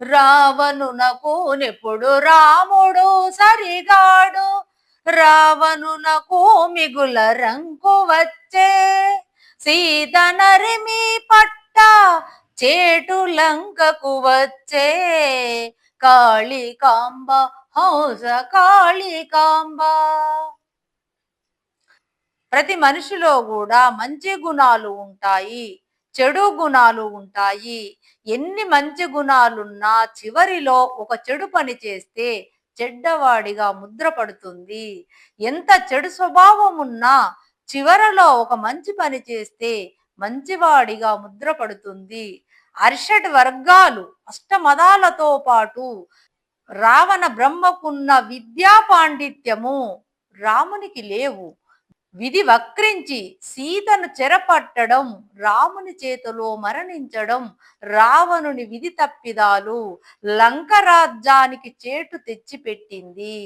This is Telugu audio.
రావణునకు నిపుడు రాముడు సరిగాడు. రావణునకు మిగుల రంకు వచ్చే. సీత నరిమి పట్ట చేటు లంకకు వచ్చే. కాళికాంబ హంస కాళికాంబ ప్రతి మనిషిలో కూడా మంచి గుణాలు ఉంటాయి. చెడు గుణాలు ఉంటాయి. ఎన్ని మంచి గుణాలున్నా చివరిలో ఒక చెడు పని చేస్తే చెడ్డవాడిగా ముద్రపడుతుంది ఎంత చెడు స్వభావం ఉన్నా చివరలో ఒక మంచి పని చేస్తే మంచివాడిగా ముద్రపడుతుంది అర్షడ్ వర్గాలు అష్టమదాలతో పాటు రావణ బ్రహ్మకున్న విద్యా పాండిత్యము రామునికి లేవు. విధి వక్రించి సీతను చెరపట్టడం రాముని చేతిలో మరణించడం రావణుని విధి తప్పిదాలు లంక రాజ్యానికి చేటు తెచ్చిపెట్టింది.